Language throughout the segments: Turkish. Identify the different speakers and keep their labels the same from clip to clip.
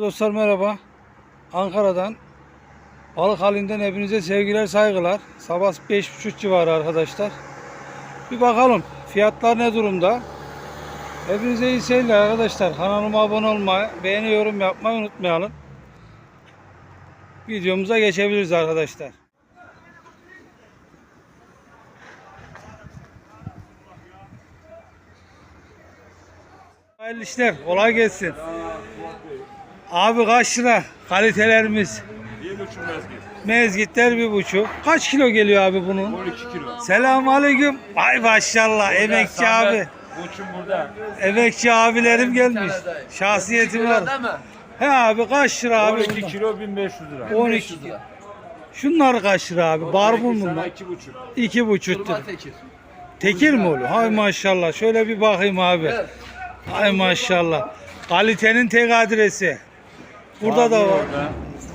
Speaker 1: Dostlar merhaba. Ankara'dan balık halinden hepinize sevgiler saygılar. Sabah 5.30 civarı arkadaşlar. Bir bakalım fiyatlar ne durumda. Hepinize iyi seyirler arkadaşlar. Kanalıma abone olmayı, beğeni yorum yapmayı unutmayalım. Videomuza geçebiliriz arkadaşlar. Hayırlı işler, kolay gelsin. Abi kaç lira kalitelerimiz?
Speaker 2: Bir buçuk mezgit.
Speaker 1: Mezgitler bir buçuk. Kaç kilo geliyor abi bunun?
Speaker 2: 12 kilo.
Speaker 1: Selamun aleyküm. Ay maşallah emekçi abi.
Speaker 2: Uçum burada.
Speaker 1: Emekçi abilerim gelmiş. Şahsiyetim var. He abi kaç lira abi?
Speaker 2: 12 kilo 1500 lira.
Speaker 1: 12. Şunlar kaç lira abi? Barbun bunlar.
Speaker 2: iki buçuk.
Speaker 1: İki buçuktur. Tekir mi oluyor? Hay maşallah. Şöyle bir bakayım abi. Hay maşallah. Kalitenin tek adresi. Burada da var.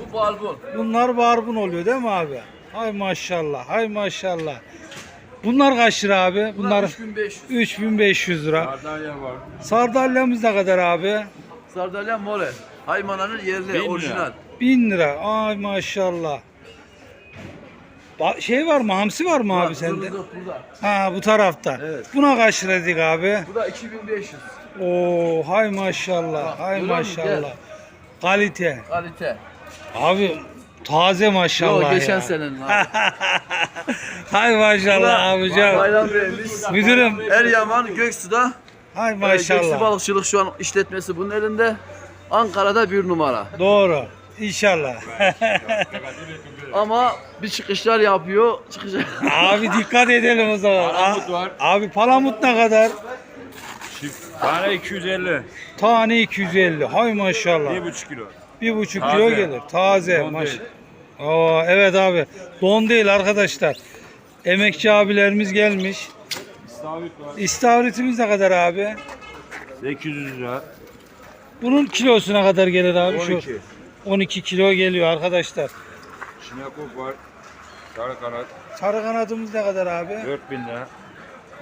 Speaker 3: Bu balbon.
Speaker 1: Bunlar barbun oluyor değil mi abi? Hay maşallah. Hay maşallah. Bunlar kaç lira abi? Bunlar
Speaker 3: 3500.
Speaker 1: 3500 lira.
Speaker 2: Sardalya var.
Speaker 1: Sardalyamız ne kadar abi?
Speaker 3: Sardalya mole. Haymana'nın yerli,
Speaker 2: Bin lira.
Speaker 3: orijinal.
Speaker 1: 1000 lira. Ay maşallah. Ba- şey var mı? Hamsi var mı abi sende?
Speaker 3: zırhlı burada.
Speaker 1: Ha bu tarafta.
Speaker 3: Evet.
Speaker 1: Buna kaç lira dedik abi?
Speaker 3: Bu da 2500.
Speaker 1: Oo hay maşallah. Hay
Speaker 3: görüyor musun?
Speaker 1: maşallah. Kalite.
Speaker 3: Kalite.
Speaker 1: Abi taze maşallah
Speaker 3: Yok geçen
Speaker 1: ya.
Speaker 3: senenin abi.
Speaker 1: hay maşallah abicam.
Speaker 3: Bayram Bey'imiz.
Speaker 1: Müdürüm.
Speaker 3: Eryaman Göksu'da
Speaker 1: Hay
Speaker 3: e, Göksu
Speaker 1: maşallah.
Speaker 3: Balıkçılık şu an işletmesi bunun elinde. Ankara'da bir numara.
Speaker 1: Doğru. İnşallah.
Speaker 3: Ama bir çıkışlar yapıyor. Çıkışlar.
Speaker 1: abi dikkat edelim o zaman.
Speaker 2: Palamut var.
Speaker 1: Abi palamut ne kadar?
Speaker 2: Çift. Tane 250.
Speaker 1: Tane 250. Hay maşallah.
Speaker 2: Bir buçuk kilo.
Speaker 1: Bir buçuk
Speaker 2: Taze.
Speaker 1: kilo gelir. Taze.
Speaker 2: Don
Speaker 1: Maş.
Speaker 2: değil.
Speaker 1: Oo, evet abi. Don değil arkadaşlar. Emekçi abilerimiz gelmiş.
Speaker 2: İstavrit var.
Speaker 1: İstavritimiz ne kadar abi?
Speaker 2: 800 lira.
Speaker 1: Bunun kilosuna kadar gelir abi
Speaker 2: 12.
Speaker 1: şu. 12 kilo geliyor arkadaşlar.
Speaker 2: Şinakop var. Sarı kanat.
Speaker 1: Sarı kanadımız ne kadar abi?
Speaker 2: 4000 lira.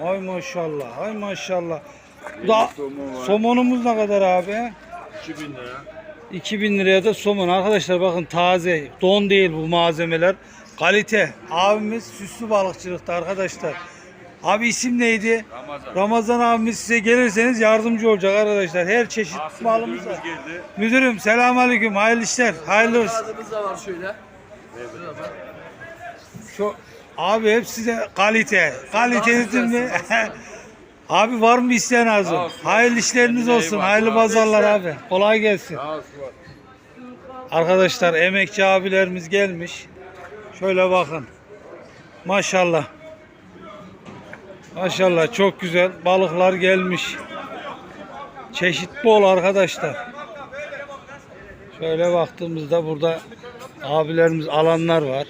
Speaker 1: Ay maşallah. Ay maşallah. Da
Speaker 2: somon var.
Speaker 1: somonumuz ne kadar abi?
Speaker 2: 2000 lira.
Speaker 1: 2000 liraya da somon. Arkadaşlar bakın taze. Don değil bu malzemeler. Kalite. Abimiz süslü balıkçılıkta arkadaşlar. Abi isim neydi?
Speaker 2: Ramazan.
Speaker 1: Ramazan abimiz size gelirseniz yardımcı olacak arkadaşlar. Her çeşit
Speaker 2: Asım
Speaker 1: malımız var.
Speaker 2: geldi.
Speaker 1: Müdürüm selamünaleyküm. Hayırlı işler. Hayırlı olsun.
Speaker 3: Da var şöyle.
Speaker 1: Şu, abi hepsi de kalite. Kalite dedim mi? abi var mı isteyen arzu?
Speaker 2: Sağ olsun.
Speaker 1: Hayırlı işleriniz
Speaker 2: Kendine iyi
Speaker 1: olsun.
Speaker 2: bak.
Speaker 1: Hayırlı pazarlar abi. Kolay gelsin.
Speaker 2: Sağ olsun.
Speaker 1: Arkadaşlar emekçi abilerimiz gelmiş. Şöyle bakın. Maşallah. Maşallah çok güzel balıklar gelmiş. Çeşit bol arkadaşlar. Şöyle baktığımızda burada abilerimiz alanlar var.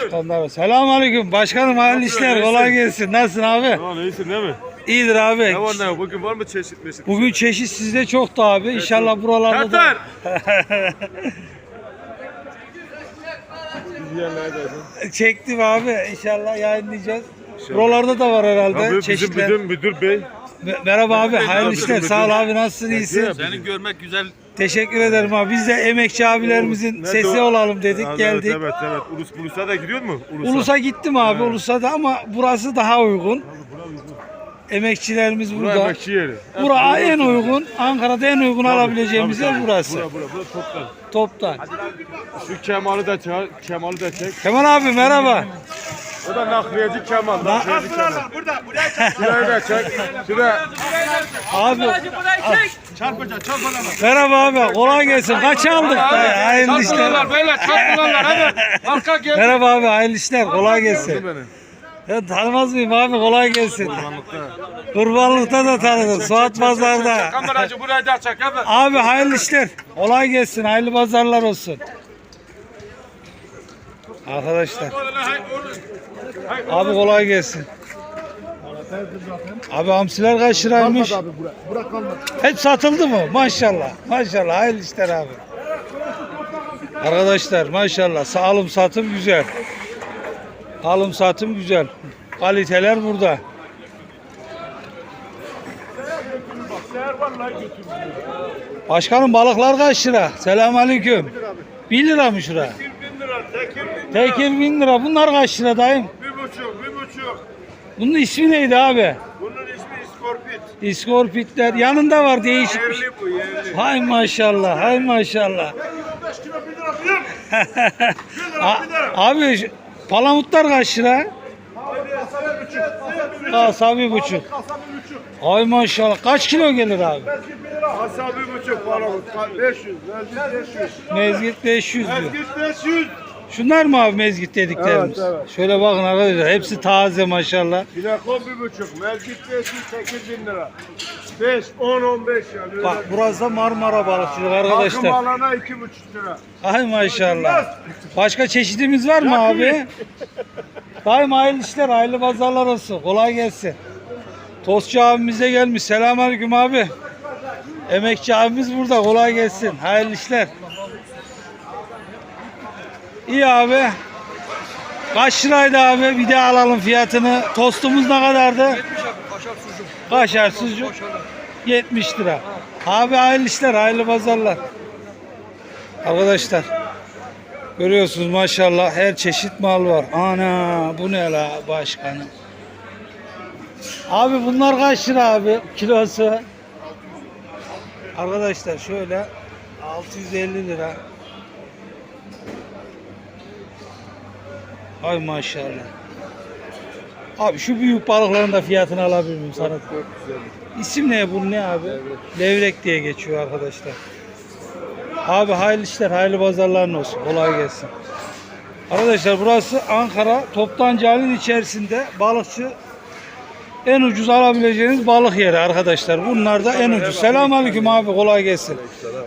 Speaker 1: Çıkanlar var. Selamünaleyküm başkanım hayırlı işler kolay gelsin. Nasılsın abi?
Speaker 4: Tamam iyisin değil mi?
Speaker 1: İyidir abi.
Speaker 4: Ne var ne yok? Bugün var mı çeşit meşit?
Speaker 1: Bugün çeşit sizde çoktu abi. İnşallah buralarda da.
Speaker 4: Yerlerdeyiz.
Speaker 1: Çektim abi. İnşallah yayınlayacağız. Buralarda da var herhalde
Speaker 4: Abi bizim
Speaker 1: çeşitler.
Speaker 4: müdür, müdür bey.
Speaker 1: Me- Merhaba abi. Hayırlı işler. Sağ ol abi. Nasılsın? iyisin?
Speaker 4: Ya,
Speaker 2: Seni görmek güzel.
Speaker 1: Teşekkür ederim abi. Biz de emekçi abilerimizin
Speaker 4: Ne
Speaker 1: sesi
Speaker 4: de-
Speaker 1: olalım dedik.
Speaker 4: Evet,
Speaker 1: Geldik.
Speaker 4: Evet evet. Ulus, Ulus'a da gidiyor mu? Ulus'a.
Speaker 1: Ulus'a gittim abi. Ulus'a da ama burası daha uygun. Emekçilerimiz
Speaker 4: Burası
Speaker 1: burada.
Speaker 4: emekçi yeri.
Speaker 1: Bura en uygun. Ankara'da en uygun alabileceğimiz yer burası.
Speaker 4: Bura bura bura toptan.
Speaker 1: Toptan.
Speaker 4: Şu Kemal'i de çağır. Kemal'i de çek.
Speaker 1: Kemal abi merhaba.
Speaker 4: O da nakliyeci Kemal. Nakliyeci Kemal. Şurayı da çek. Şuraya.
Speaker 1: Abi
Speaker 4: Çarpacak çarpacak.
Speaker 1: merhaba abi. Kolay gelsin. Kaç aldık? Hayırlı işler.
Speaker 2: Beyler çarpılanlar hadi. Arka gel.
Speaker 1: Merhaba abi. Hayırlı işler. Kolay gelsin.
Speaker 4: beni.
Speaker 1: Ya tanımaz mıyım abi kolay gelsin. Kurbanlıkta da tanıdım. Suat Pazar'da.
Speaker 2: Kameracı burayı da çek.
Speaker 1: Abi hayırlı işler. Kolay gelsin. Hayırlı pazarlar olsun. Arkadaşlar. Abi kolay gelsin. Abi hamsiler kaç liraymış? Hep satıldı mı? Maşallah. Maşallah. Hayırlı işler abi. Arkadaşlar maşallah. Sağlım satım güzel. Alım satım güzel. Kaliteler burada. Başkanım balıklar kaç lira? Selamünaleyküm. 1 lira mı şura?
Speaker 4: Tekir bin lira, tekir.
Speaker 1: Tekir 1000 lira. Bunlar kaç lira dayım?
Speaker 4: Bir buçuk, bir buçuk.
Speaker 1: Bunun ismi neydi abi?
Speaker 4: Bunun ismi iskorpit.
Speaker 1: İskorpitler. Yanında var değişik bir şey.
Speaker 4: Yerli bu, yerli.
Speaker 1: Hay maşallah, hay maşallah.
Speaker 4: 15 kilo bir lira kıyım.
Speaker 1: A- abi şu- palamutlar kaç lira?
Speaker 4: Kasa bir buçuk.
Speaker 1: Bir
Speaker 4: bir.
Speaker 1: Ay maşallah. Kaç kilo gelir abi?
Speaker 4: Kasa bir buçuk para. 500, mezgit 500.
Speaker 1: Mezgit 500 diyor.
Speaker 4: Mezgit 500.
Speaker 1: Şunlar mı abi mezgit dediklerimiz?
Speaker 4: Evet, evet.
Speaker 1: Şöyle bakın arkadaşlar. Hepsi taze maşallah.
Speaker 4: Bilekon bir buçuk. Mezgit 500, tekir bin lira. 5, 10, 15 ya. Böyle
Speaker 1: Bak burası da Marmara balıkçılık
Speaker 4: Takım
Speaker 1: arkadaşlar.
Speaker 4: alana iki buçuk lira.
Speaker 1: Ay maşallah. Başka çeşidimiz var mı abi? Daim hayırlı işler, hayırlı pazarlar olsun. Kolay gelsin. Tostçu abimize gelmiş. Selamünaleyküm abi. Emekçi abimiz burada. Kolay gelsin. Hayırlı işler. İyi abi. Kaç liraydı abi? Bir de alalım fiyatını. Tostumuz ne kadardı? Kaşar sucuk. 70 lira. Abi hayırlı işler, hayırlı pazarlar. Arkadaşlar görüyorsunuz maşallah her çeşit mal var. Ana bu ne la başkanım. Abi bunlar kaç lira abi kilosu? Arkadaşlar şöyle 650 lira. Ay maşallah. Abi şu büyük balıkların da fiyatını alabilir miyim sana? İsim ne bu ne abi? Levrek diye geçiyor arkadaşlar. Abi hayırlı işler, hayırlı pazarların olsun. Kolay gelsin. Arkadaşlar burası Ankara Toptancı halinin içerisinde balıkçı en ucuz alabileceğiniz balık yeri arkadaşlar. Bunlar da en ucuz. Selamünaleyküm abi kolay gelsin.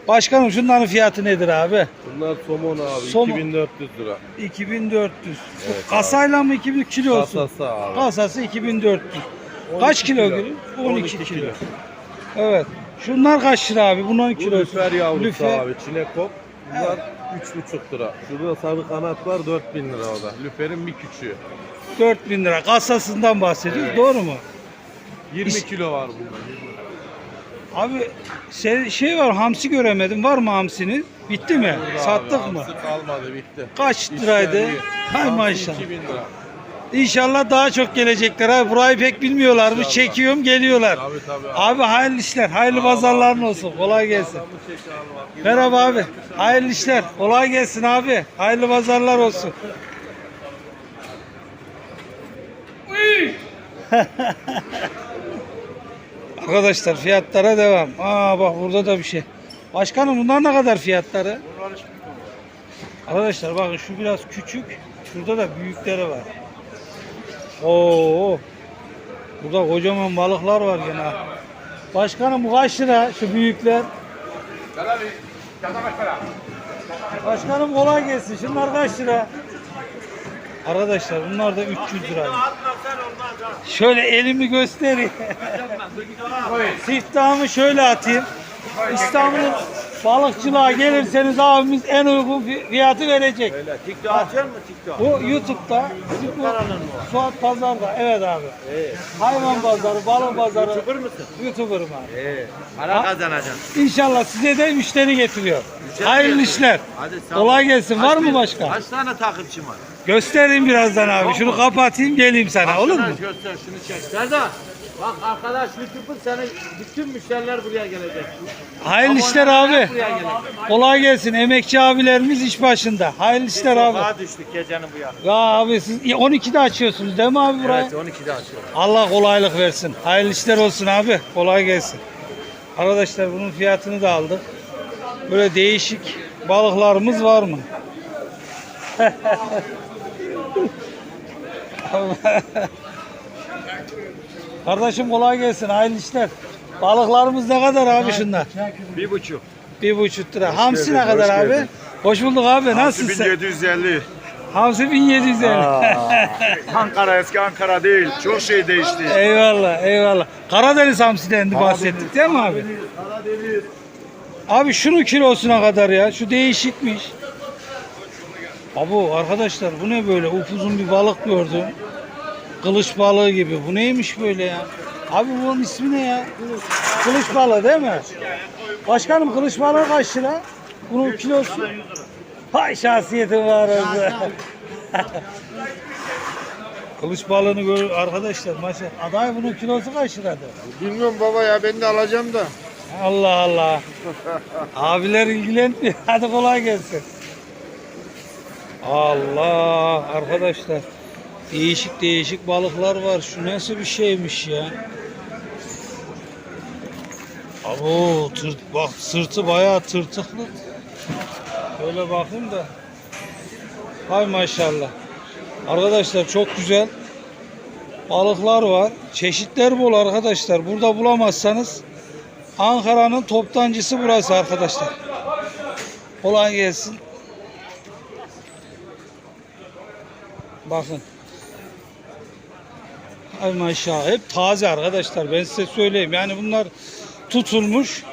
Speaker 1: Başkanım şunların fiyatı nedir abi?
Speaker 4: Bunlar somon abi.
Speaker 1: Somon.
Speaker 4: 2400 lira.
Speaker 1: 2400. Kasayla mı 2000 kilosu?
Speaker 4: Kasası abi.
Speaker 1: Kasası 2400. Kaç kilo
Speaker 4: kilo.
Speaker 1: geliyor? 12,
Speaker 4: 12
Speaker 1: kilo.
Speaker 4: kilo.
Speaker 1: Evet. Şunlar kaç lira abi? Bunların
Speaker 4: Bu
Speaker 1: kilosu.
Speaker 4: lüfer yavrusu
Speaker 1: Lüfer.
Speaker 4: abi. Çinekop. Bunlar 3,5 lira. Şurada sarı kanat var 4000 lira o da. Lüferin bir küçüğü.
Speaker 1: 4000 lira. Kasasından bahsediyoruz. Doğru mu?
Speaker 4: 20
Speaker 1: İş-
Speaker 4: kilo var bunda.
Speaker 1: Abi şey, şey var hamsi göremedim. Var mı hamsiniz? Bitti mi?
Speaker 4: Burada
Speaker 1: Sattık
Speaker 4: abi,
Speaker 1: mı?
Speaker 4: kalmadı bitti.
Speaker 1: Kaç liraydı?
Speaker 4: İşler iyi.
Speaker 1: Hay maşallah.
Speaker 4: 2000 lira.
Speaker 1: İnşallah daha çok gelecekler. Abi burayı pek bilmiyorlarmış.
Speaker 4: İnşallah.
Speaker 1: Çekiyorum geliyorlar.
Speaker 4: Tabii tabii abi.
Speaker 1: Abi hayırlı işler, hayırlı pazarların olsun. Kolay gelsin.
Speaker 4: Abi.
Speaker 1: Merhaba abi. Hayırlı işler. Kolay gelsin abi. Hayırlı pazarlar olsun. Arkadaşlar fiyatlara devam. Aa bak burada da bir şey. Başkanım bunlar ne kadar fiyatları? Arkadaşlar bakın şu biraz küçük. Şurada da büyükleri var. Oo. Burada kocaman balıklar var gene. Başkanım bu kaç lira şu büyükler? Başkanım kolay gelsin. Şunlar kaç lira? Arkadaşlar bunlar da 300 lira. Şöyle elimi göstereyim. Siftahımı şöyle atayım. İstanbul balıkçılığa gelirseniz abimiz en uygun fi- fiyatı verecek.
Speaker 3: TikTok atıyor mu TikTok?
Speaker 1: Bu YouTube'da Suat Pazar'da. Evet abi. Hayvan pazarı, balık pazarı.
Speaker 3: YouTuber mısın?
Speaker 1: YouTuber'ım abi.
Speaker 3: Ee, para kazanacaksın.
Speaker 1: İnşallah size de müşteri getiriyor.
Speaker 3: Güzel
Speaker 1: Hayırlı
Speaker 3: gelsin.
Speaker 1: işler.
Speaker 3: Hadi sağ ol.
Speaker 1: Kolay gelsin.
Speaker 3: Kaç
Speaker 1: Var mı başka?
Speaker 3: Kaç tane takipçim var?
Speaker 1: Göstereyim birazdan abi. Şunu kapatayım geleyim sana olur mu?
Speaker 3: Göster şunu çek. Serdar. Bak arkadaş YouTuber senin bütün müşteriler buraya gelecek.
Speaker 1: Hayırlı işler abi.
Speaker 3: Buraya gelecek.
Speaker 1: Kolay gelsin. Emekçi abilerimiz iş başında. Hayırlı işler abi.
Speaker 3: Sokağa düştük gecenin bu yana.
Speaker 1: Ya abi siz 12'de açıyorsunuz değil mi abi burayı?
Speaker 3: Evet 12'de açıyorum.
Speaker 1: Allah kolaylık versin. Hayırlı işler olsun abi. Kolay gelsin. Arkadaşlar bunun fiyatını da aldık. Böyle değişik balıklarımız var mı? Kardeşim kolay gelsin. Hayırlı işler. Balıklarımız ne kadar abi şunlar?
Speaker 4: Bir buçuk.
Speaker 1: Bir buçuk lira. Hamsi ne
Speaker 4: geldin,
Speaker 1: kadar
Speaker 4: hoş
Speaker 1: abi?
Speaker 4: geldin.
Speaker 1: Hoş bulduk abi. Nasılsın?
Speaker 4: 1750.
Speaker 1: Hamsi 1750.
Speaker 4: Ankara eski Ankara değil. Çok şey değişti.
Speaker 1: eyvallah eyvallah. Karadeniz hamsiden de bahsettik değil mi abi?
Speaker 4: Karadeniz.
Speaker 1: Abi şunun kilosuna kadar ya. Şu değişikmiş. Abi arkadaşlar bu ne böyle? Upuzun bir balık gördüm. Kılıç balığı gibi. Bu neymiş böyle ya? Abi bunun ismi ne ya? Kılıç balığı değil mi? Başkanım kılıç balığı kaç lira? Bunun kilosu. Hay şahsiyetin var orada. kılıç balığını gör arkadaşlar maşallah. Aday bunun kilosu kaç liradır?
Speaker 4: Bilmiyorum baba ya ben de alacağım da.
Speaker 1: Allah Allah. Abiler ilgilenmiyor. Hadi kolay gelsin. Allah arkadaşlar. Değişik değişik balıklar var. Şu nasıl bir şeymiş ya? Abo tırt, bak sırtı bayağı tırtıklı. Şöyle bakayım da. Hay maşallah. Arkadaşlar çok güzel balıklar var. Çeşitler bol arkadaşlar. Burada bulamazsanız Ankara'nın toptancısı burası arkadaşlar. Kolay gelsin. Bakın. Ay maşallah. Hep taze arkadaşlar. Ben size söyleyeyim. Yani bunlar tutulmuş.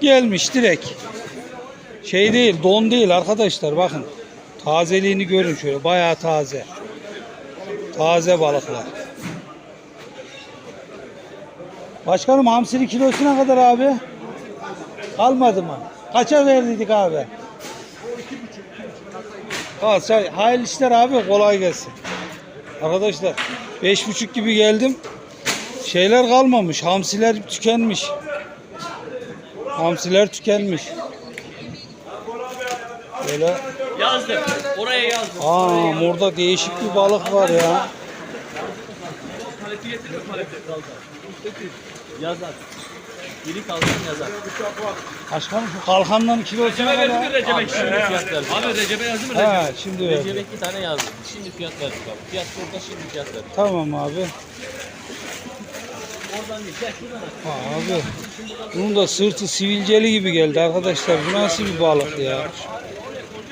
Speaker 1: Gelmiş direkt. Şey değil, don değil arkadaşlar. Bakın. Tazeliğini görün şöyle. Bayağı taze. Taze balıklar. Başkanım hamsili kilosu ne kadar abi? Kalmadı mı? Kaça verdiydik abi? Al say. Hayırlı işler abi kolay gelsin. Arkadaşlar beş buçuk gibi geldim. Şeyler kalmamış. Hamsiler tükenmiş. Hamsiler tükenmiş. Böyle.
Speaker 3: Yazdım. Oraya yazdım.
Speaker 1: Aa burada değişik bir balık var ya.
Speaker 3: Paleti getirir paleti. Yazar. Biri kalsın yazar.
Speaker 1: Başkanım şu kalkanların kilosu ne
Speaker 3: Recep'e
Speaker 1: kadar?
Speaker 3: mi Recep'e şimdi fiyat verdim. Abi Recep'e yazdım mı Recep?
Speaker 1: Ha şimdi verdi.
Speaker 3: Recep'e iki tane yazdım. Şimdi fiyat verdik abi. Fiyat burada şimdi fiyat verdik.
Speaker 1: Tamam abi.
Speaker 3: Oradan değil. Gel şuradan aç.
Speaker 1: Ha, Abi bunun da sırtı sivilceli gibi geldi arkadaşlar. Bu nasıl bir balık ya?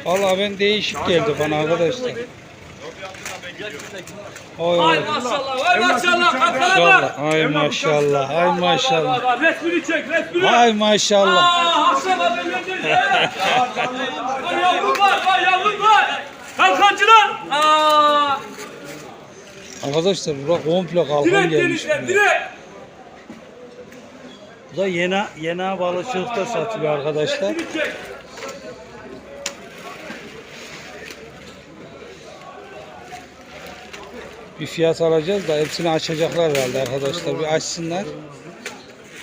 Speaker 1: Vallahi ben değişik geldi bana arkadaşlar. Oy oy.
Speaker 3: maşallah. Vay maşallah. Kalkana bak.
Speaker 1: Ay maşallah. Ay maşallah.
Speaker 3: Resmini çek resmini.
Speaker 1: Ay maşallah.
Speaker 3: Aa Hasan abi gönderdi. Vay yavrum var. Vay yavrum var. Kalkancılar. Aa.
Speaker 1: Arkadaşlar bura komple kalkan
Speaker 3: Direkt
Speaker 1: gelmiş. buraya.
Speaker 3: direkt.
Speaker 1: Bu da yena yena balıkçılıkta satılıyor arkadaşlar.
Speaker 3: Resmini çek.
Speaker 1: Bir fiyat alacağız da hepsini açacaklar herhalde arkadaşlar. Bir açsınlar.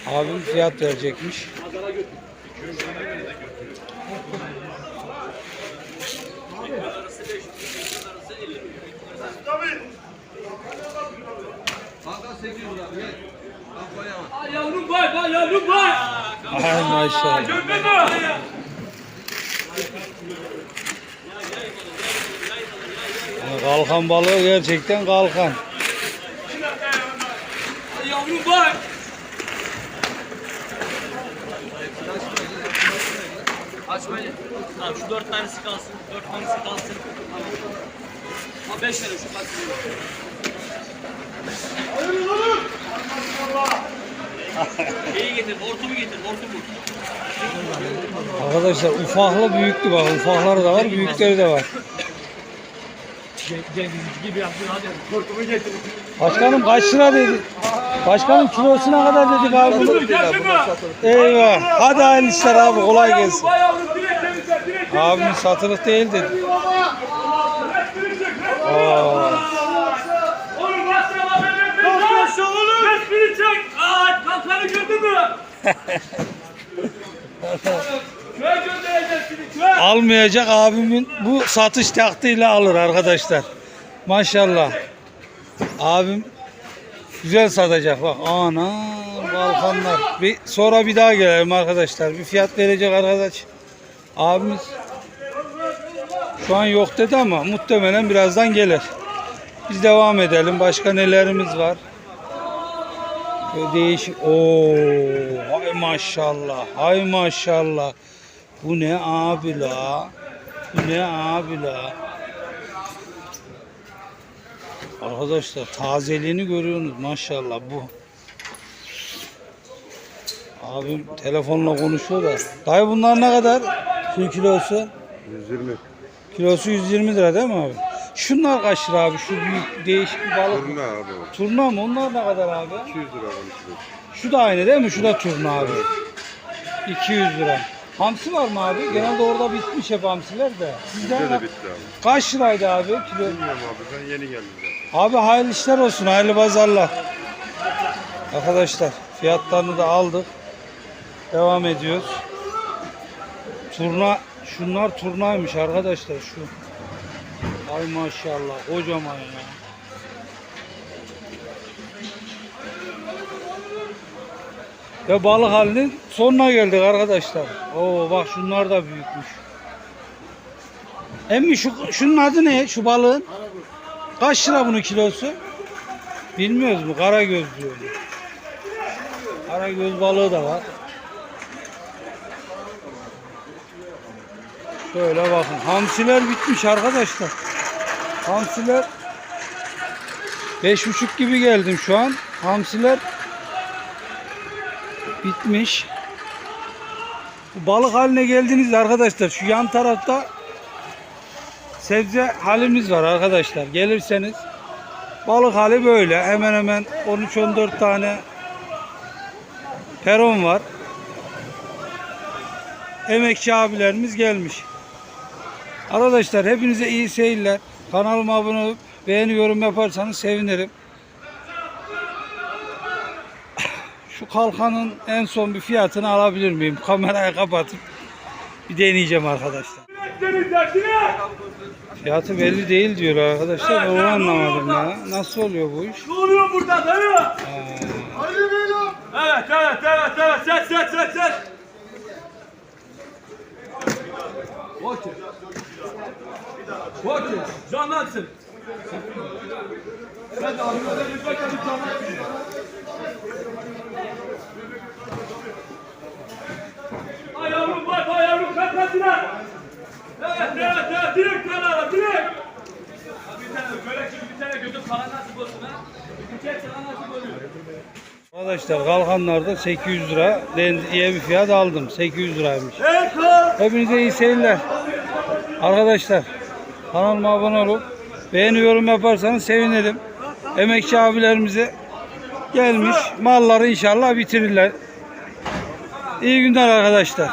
Speaker 1: Abim fiyat verecekmiş.
Speaker 3: Vay yavrum var. Vay yavrum var.
Speaker 1: Ay maşallah.
Speaker 3: Gördün mü?
Speaker 1: Yani kalkan balığı gerçekten kalkan.
Speaker 3: Yavrum var. Aç böyle. Tamam şu dört tanesi kalsın. Dört tanesi kalsın. Ha beş verin şu kalsın. İyi getir, hortumu getir, hortumu.
Speaker 1: Arkadaşlar ufaklı büyüklü bak. Ufakları da var, büyükleri de var.
Speaker 3: Cengiz gibi yaptın hadi.
Speaker 1: Başkanım kaç lira dedi? Başkanım kilosu ne kadar dedik abi? bunu? Eyvah. Hadi hayırlı işler abi kolay gelsin. Abim satılık değil dedi. Aa.
Speaker 3: Resmini çek. Aa kalkanı gördün mü?
Speaker 1: Almayacak abimin bu satış taktiğiyle alır arkadaşlar. Maşallah. Abim güzel satacak bak. Ana balkanlar. Bir, sonra bir daha gelelim arkadaşlar. Bir fiyat verecek arkadaş. Abimiz şu an yok dedi ama muhtemelen birazdan gelir. Biz devam edelim. Başka nelerimiz var? Böyle değişik. Oo, hay maşallah. Hay maşallah. Bu ne abi la? Bu ne abi la? Arkadaşlar tazeliğini görüyorsunuz maşallah bu. Abim telefonla konuşuyor da. Dayı bunlar ne kadar? Şu kilosu.
Speaker 4: 120.
Speaker 1: Kilosu 120 lira değil mi abi? Şunlar kaç lira abi? Şu büyük değişik bir balık.
Speaker 4: Turna abi.
Speaker 1: Turna mı? Onlar ne kadar abi?
Speaker 4: 200 lira konuşuyor.
Speaker 1: Şu da aynı değil mi? Şu da turna abi. 200 lira. Hamsi var mı abi? Genelde orada bitmiş hep hamsiler de. Sizde
Speaker 4: Bizde de bitti abi.
Speaker 1: kaç liraydı abi kilo?
Speaker 4: Bilmiyorum abi ben yeni geldim zaten.
Speaker 1: Abi hayırlı işler olsun, hayırlı pazarlar. Arkadaşlar fiyatlarını da aldık. Devam ediyoruz. Turna, şunlar turnaymış arkadaşlar şu. Ay maşallah kocaman ya. Ve balık halinin sonuna geldik arkadaşlar. Oo bak şunlar da büyükmüş. Emmi şu şunun adı ne? Şu balığın? Kaç lira bunun kilosu? Bilmiyoruz mu? Kara göz diyor. Kara göz balığı da var. Şöyle bakın. Hamsiler bitmiş arkadaşlar. Hamsiler beş buçuk gibi geldim şu an. Hamsiler bitmiş. Balık haline geldiniz arkadaşlar. Şu yan tarafta sebze halimiz var arkadaşlar. Gelirseniz balık hali böyle. Hemen hemen 13-14 tane peron var. Emekçi abilerimiz gelmiş. Arkadaşlar hepinize iyi seyirler. Kanalıma abone olup beğeni yorum yaparsanız sevinirim. Şu kalkanın en son bir fiyatını alabilir miyim? Kamerayı kapatıp bir deneyeceğim arkadaşlar. Fiyatı belli değil diyor arkadaşlar. Onu anlamadım ya. Nasıl oluyor bu iş?
Speaker 3: Ne oluyor burada dayı? Evet evet evet evet set set set set. Okey. Okey. Canlansın. Sen de. Ay yavrum bak kalk direkt. Evet evet evet direkt kanala direkt. Bir bir tane gözüm sana nasip olsun ha.
Speaker 1: Arkadaşlar kalkanlarda 800 lira diye bir fiyat aldım. 800 liraymış. Hepinize iyi seyirler. Arkadaşlar kanalıma abone olup beğeni yorum yaparsanız sevinirim. Emekçi abilerimize gelmiş malları inşallah bitirirler. İyi günler arkadaşlar.